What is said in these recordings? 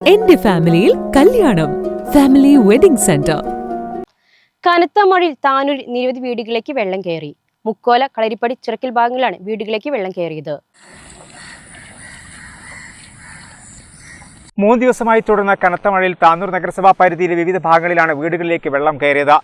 എന്റെ ഫാമിലിയിൽ കല്യാണം. Family wedding centre. കനത്ത മഴയിൽ താനൂരിൽ നിരവധി വീടുകളിലേക്ക് വെള്ളം കയറി. മുക്കോല കളരിപ്പടി ചിറക്കൽ ഭാഗങ്ങളിലാണ് വീടുകളിലേക്ക് വെള്ളം കയറിയത്. മൂന്ന് ദിവസമായി തുടർന്ന കനത്ത മഴയിൽ താനൂർ നഗരസഭാ പരിധിയിലെ വിവിധ ഭാഗങ്ങളിലാണ് വീടുകളിലേക്ക് വെള്ളം കയറിയത്.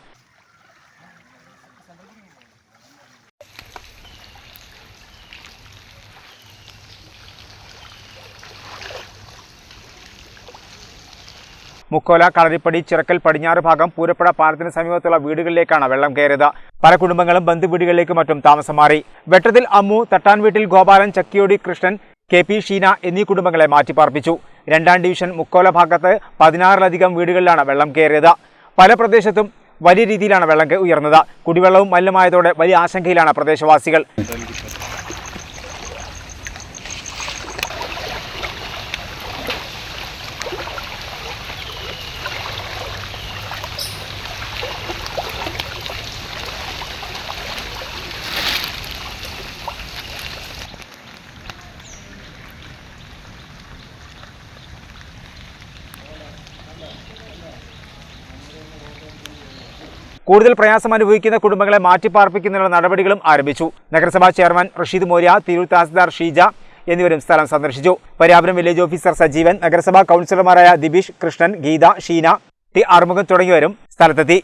മുക്കോല കളരിപ്പടി ചിറക്കൽ പടിഞ്ഞാറ് ഭാഗം പൂരപ്പുഴ പാലത്തിന് സമീപത്തുള്ള വീടുകളിലേക്കാണ് വെള്ളം കയറിയത്. പല കുടുംബങ്ങളും ബന്ധുവീടുകളിലേക്ക് മറ്റും താമസം മാറി. വെട്ടത്തിൽ അമ്മു തട്ടാൻ വീട്ടിൽ ഗോപാലൻ ചക്കിയോടി കൃഷ്ണൻ കെ പി ഷീന എന്നീ കുടുംബങ്ങളെ മാറ്റിപ്പാർപ്പിച്ചു. രണ്ടാം ഡിവിഷൻ മുക്കോല ഭാഗത്ത് പതിനാറിലധികം വീടുകളിലാണ് വെള്ളം കയറിയത്. പല പ്രദേശത്തും വലിയ രീതിയിലാണ് വെള്ളം ഉയർന്നത്. കുടിവെള്ളവും മലിനമായതോടെ വലിയ ആശങ്കയിലാണ് പ്രദേശവാസികൾ. കൂടുതൽ പ്രയാസം അനുഭവിക്കുന്ന കുടുംബങ്ങളെ മാറ്റിപ്പാർപ്പിക്കുന്നതിനുള്ള നടപടികളും ആരംഭിച്ചു. നഗരസഭാ ചെയർമാൻ റഷീദ് മോര്യ തിരൂർ തഹസിൽദാർ ഷീജ എന്നിവരും സ്ഥലം സന്ദർശിച്ചു. പര്യാപുരം വില്ലേജ് ഓഫീസർ സജീവൻ നഗരസഭാ കൗൺസിലർമാരായ ദിബീഷ് കൃഷ്ണൻ ഗീത ഷീന ടി ആറുമുഖം തുടങ്ങിയവരും സ്ഥലത്തെത്തി.